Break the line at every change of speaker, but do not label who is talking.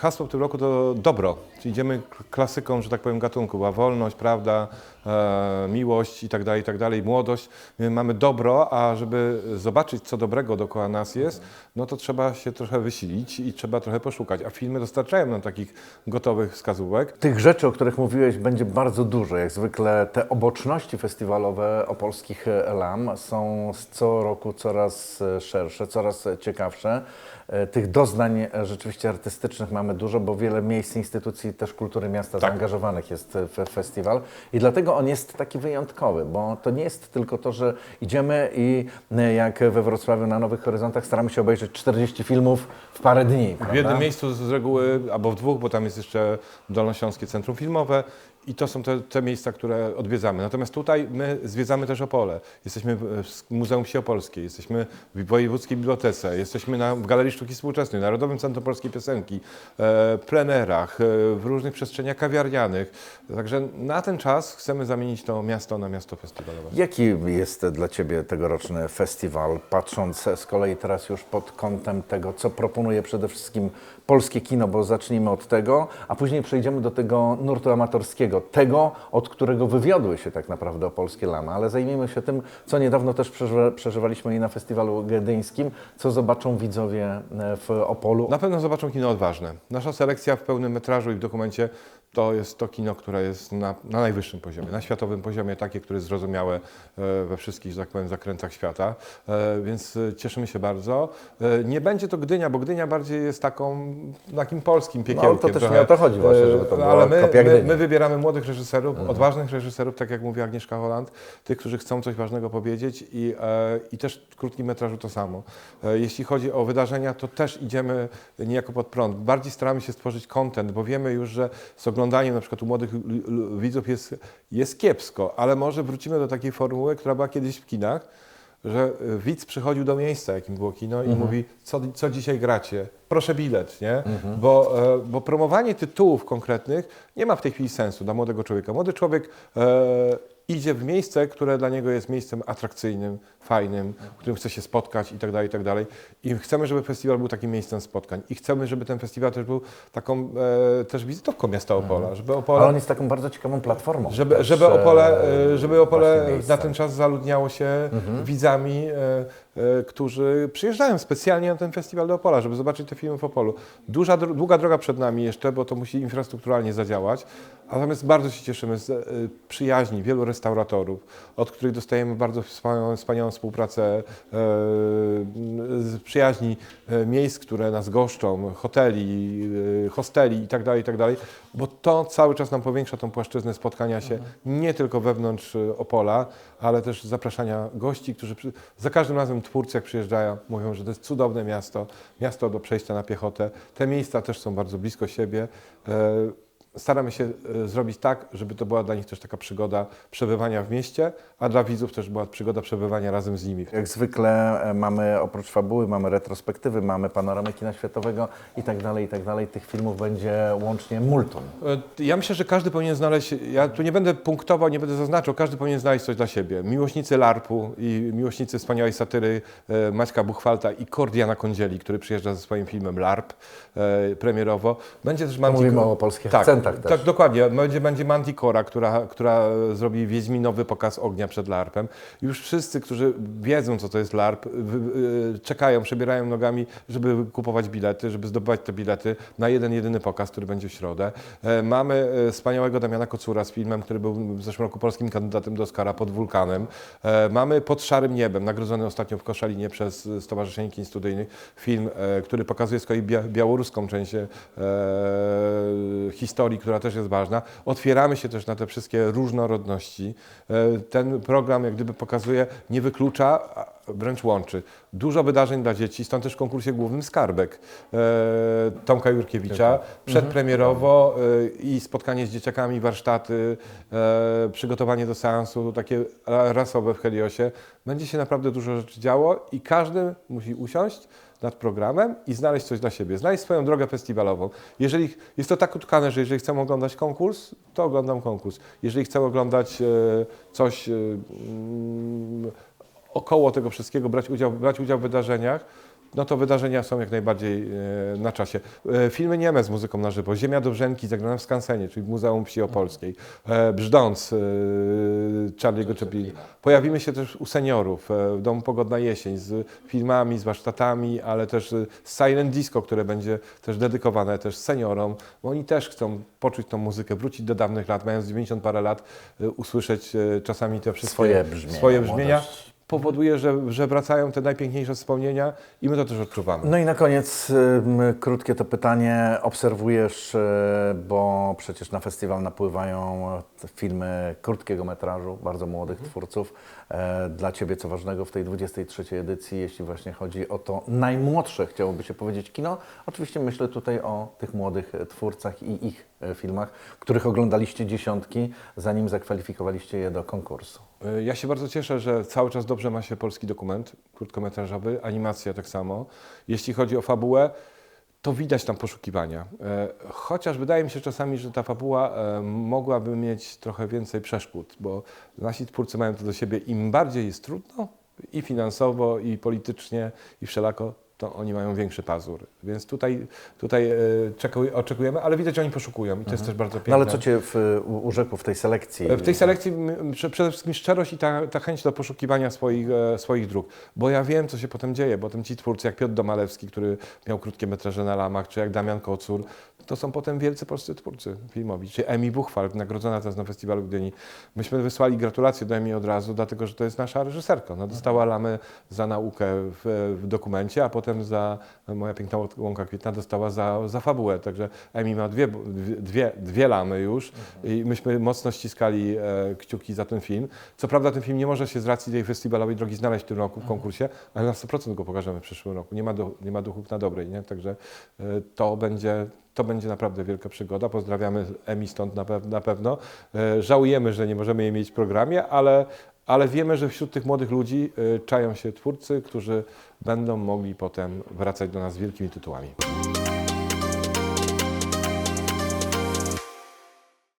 Hasło w tym roku to dobro. Idziemy klasyką, że tak powiem, gatunku. Była wolność, prawda, e, miłość i tak dalej, i tak dalej, młodość. My mamy dobro, a żeby zobaczyć, co dobrego dookoła nas jest, no to trzeba się trochę wysilić i trzeba trochę poszukać. A filmy dostarczają nam takich gotowych wskazówek.
Tych rzeczy, o których mówiłeś, będzie bardzo dużo. Jak zwykle te oboczności festiwalowe opolskich LAM są z co roku coraz szersze, coraz ciekawsze. E, Tych doznań e, rzeczywiście artystycznych mamy dużo, bo wiele miejsc, instytucji też kultury miasta
Tak.
zaangażowanych jest w festiwal i dlatego on jest taki wyjątkowy, bo to nie jest tylko to, że idziemy i e, jak we Wrocławiu na Nowych Horyzontach staramy się obejrzeć 40 filmów w parę dni.
W jednym miejscu z reguły, albo w dwóch, bo tam jest jeszcze Dolnośląskie Centrum Filmowe i to są te, te miejsca, które odwiedzamy. Natomiast tutaj my zwiedzamy też Opole. Jesteśmy w Muzeum Wsi Opolskiej, jesteśmy w Wojewódzkiej Bibliotece, jesteśmy na, w Galerii Sztuki Współczesnej, Narodowym Centrum Polskiej Piosenki, e, plenerach, e, w różnych przestrzeniach kawiarnianych. Także na ten czas chcemy zamienić to miasto na miasto festiwalowe.
Jaki jest dla Ciebie tegoroczny festiwal, patrząc z kolei teraz już pod kątem tego, co proponuje przede wszystkim polskie kino, bo zacznijmy od tego, a później przejdziemy do tego nurtu amatorskiego, tego, od którego wywiodły się tak naprawdę polskie lama, ale zajmijmy się tym, co niedawno też przeżywa, przeżywaliśmy i na festiwalu gedyńskim, co zobaczą widzowie e, w Opolu.
Na pewno zobaczą kino odważne. Nasza selekcja w pełnym metrażu i w dokumencie to jest to kino, które jest na, na najwyższym poziomie, na światowym poziomie, takie, które jest zrozumiałe e, we wszystkich, że tak powiem, zakrętach świata, E, więc e, cieszymy się bardzo. Nie będzie to Gdynia, bo Gdynia bardziej jest taką, takim polskim piekiełkiem.
No, to też
trochę.
nie o to chodzi właśnie, żeby to była
Ale my, my, my wybieramy młodych reżyserów, odważnych reżyserów, tak jak mówi Agnieszka Holland, tych, którzy chcą coś ważnego powiedzieć i, i też w krótkim metrażu to samo. Jeśli chodzi o wydarzenia, to też idziemy niejako pod prąd. Bardziej staramy się stworzyć content, bo wiemy już, że z oglądaniem na przykład u młodych widzów jest, jest kiepsko, ale może wrócimy do takiej formuły, która była kiedyś w kinach, że y, widz przychodził do miejsca, jakim było kino i mówi, co, co dzisiaj gracie? Proszę bilet, nie? Bo, e, bo promowanie tytułów konkretnych nie ma w tej chwili sensu dla młodego człowieka. Młody człowiek e, idzie w miejsce, które dla niego jest miejscem atrakcyjnym, fajnym, w którym chce się spotkać i tak dalej, i tak dalej. I chcemy, żeby festiwal był takim miejscem spotkań. I chcemy, żeby ten festiwal też był taką e, też wizytówką miasta Opola, żeby Opola...
Ale on jest taką bardzo ciekawą platformą.
Żeby,
też,
żeby Opole,
e,
e, żeby Opole na ten czas zaludniało się
Mhm.
widzami, e, którzy przyjeżdżają specjalnie na ten festiwal do Opola, żeby zobaczyć te filmy w Opolu. Duża, długa droga przed nami jeszcze, bo to musi infrastrukturalnie zadziałać. Natomiast bardzo się cieszymy z e, przyjaźni wielu restauratorów, od których dostajemy bardzo wspaniałą, wspaniałą współpracę, e, z przyjaźni e, miejsc, które nas goszczą, hoteli, e, hosteli itd., itd., bo to cały czas nam powiększa tą płaszczyznę spotkania się nie tylko wewnątrz e, Opola, ale też zapraszania gości, którzy za każdym razem twórcy jak przyjeżdżają, mówią, że to jest cudowne miasto, miasto do przejścia na piechotę. Te miejsca też są bardzo blisko siebie. Staramy się e, zrobić tak, żeby to była dla nich też taka przygoda przebywania w mieście, a dla widzów też była przygoda przebywania razem z nimi.
Jak zwykle e, mamy oprócz fabuły, mamy retrospektywy, mamy panoramy kina światowego i tak dalej, i tak dalej. Tych filmów będzie łącznie multum.
E, Ja myślę, że każdy powinien znaleźć, ja tu nie będę punktował, nie będę zaznaczał, każdy powinien znaleźć coś dla siebie. Miłośnicy LARP-u i miłośnicy wspaniałej satyry Maćka Buchwalta i Kordiana Kądzieli, który przyjeżdża ze swoim filmem LARP premierowo. Będzie też Manti...
Mówimy o polskich
tak,
akcentach też.
Tak, dokładnie. Będzie, będzie Manticora, która, która zrobi Wiedźminowy pokaz ognia przed LARP-em. Już wszyscy, którzy wiedzą, co to jest LARP, y, czekają, przebierają nogami, żeby kupować bilety, żeby zdobywać te bilety na jeden, jedyny pokaz, który będzie w środę. E, Mamy e, wspaniałego Damiana Kocura z filmem, który był w zeszłym roku polskim kandydatem do Oscara pod Wulkanem. E, Mamy Pod szarym niebem, nagrodzony ostatnio w Koszalinie przez Stowarzyszenie Kin Studyjnych, film, który pokazuje z kolei bia- białoruską część e, historii, która też jest ważna. Otwieramy się też na te wszystkie różnorodności. E, Ten program jak gdyby pokazuje, nie wyklucza, wręcz łączy. Dużo wydarzeń dla dzieci, stąd też w konkursie głównym Skarbek e, Tomka Jurkiewicza. Przedpremierowo e, i spotkanie z dzieciakami, warsztaty, e, przygotowanie do seansu, takie ra- rasowe w Heliosie. Będzie się naprawdę dużo rzeczy działo i każdy musi usiąść nad programem i znaleźć coś dla siebie, znaleźć swoją drogę festiwalową. Jeżeli jest to tak utkane, że jeżeli chcę oglądać konkurs, to oglądam konkurs. Jeżeli chcę oglądać e, coś e, mm, około tego wszystkiego, brać udział, brać udział w wydarzeniach, no to wydarzenia są jak najbardziej e, na czasie. E, filmy nieme z muzyką na żywo. Ziemia do Brzęki zagrana w Skansenie, czyli w Muzeum Wsi Opolskiej. E, Brzdąc, Charlie'ego Chaplina. Pojawimy się też u seniorów w Domu Pogodna Jesień z filmami, z warsztatami, ale też z Silent Disco, które będzie też dedykowane też seniorom, bo oni też chcą poczuć tą muzykę, wrócić do dawnych lat, mając 90 parę lat, usłyszeć czasami te wszystkie
Swoje brzmienia,
swoje brzmienia. Powoduje, że, że wracają te najpiękniejsze wspomnienia i my to też odczuwamy.
No i na koniec ym, krótkie to pytanie. Obserwujesz, y, bo przecież na festiwal napływają te filmy krótkiego metrażu, bardzo młodych twórców. E, Dla Ciebie co ważnego w tej 23 edycji, jeśli właśnie chodzi o to najmłodsze, chciałoby się powiedzieć, kino? Oczywiście myślę tutaj o tych młodych e, twórcach i ich e, filmach, których oglądaliście dziesiątki, zanim zakwalifikowaliście je do konkursu.
Ja się bardzo cieszę, że cały czas dobrze ma się polski dokument krótkometrażowy, animacja tak samo. Jeśli chodzi o fabułę, to widać tam poszukiwania. E, Chociaż wydaje mi się czasami, że ta fabuła e, mogłaby mieć trochę więcej przeszkód, bo nasi twórcy mają to do siebie, im bardziej jest trudno i finansowo, i politycznie, i wszelako, to oni mają większy pazur. Więc tutaj, tutaj e, czekuj- oczekujemy, ale widać, że oni poszukują i to jest też bardzo piękne.
No ale co Cię w, urzekło w tej selekcji?
W tej selekcji przede wszystkim szczerość i ta, ta chęć do poszukiwania swoich, e, swoich dróg. Bo ja wiem, co się potem dzieje. Potem ci twórcy, jak Piotr Domalewski, który miał krótkie metraże na Lamach, czy jak Damian Kocur, to są potem wielcy polscy twórcy filmowi. Czy Emi Buchwald, nagrodzona teraz na Festiwalu Gdyni. Myśmy wysłali gratulacje do Emi od razu, dlatego że to jest nasza reżyserka. Ona dostała lamę za naukę w, w dokumencie, a potem za Moja piękna łąka kwietna dostała za, za fabułę. Także Emi ma dwie, dwie, dwie lamy już i myśmy mocno ściskali e, kciuki za ten film. Co prawda ten film nie może się z racji tej festiwalowej drogi znaleźć w tym roku w konkursie, ale na 100% go pokażemy w przyszłym roku. Nie ma, do, nie ma duchów na dobrej, nie? Także e, to będzie to będzie naprawdę wielka przygoda. Pozdrawiamy Emi stąd na, na pewno. E, Żałujemy, że nie możemy jej mieć w programie, ale, ale wiemy, że wśród tych młodych ludzi e, czają się twórcy, którzy będą mogli potem wracać do nas z wielkimi tytułami.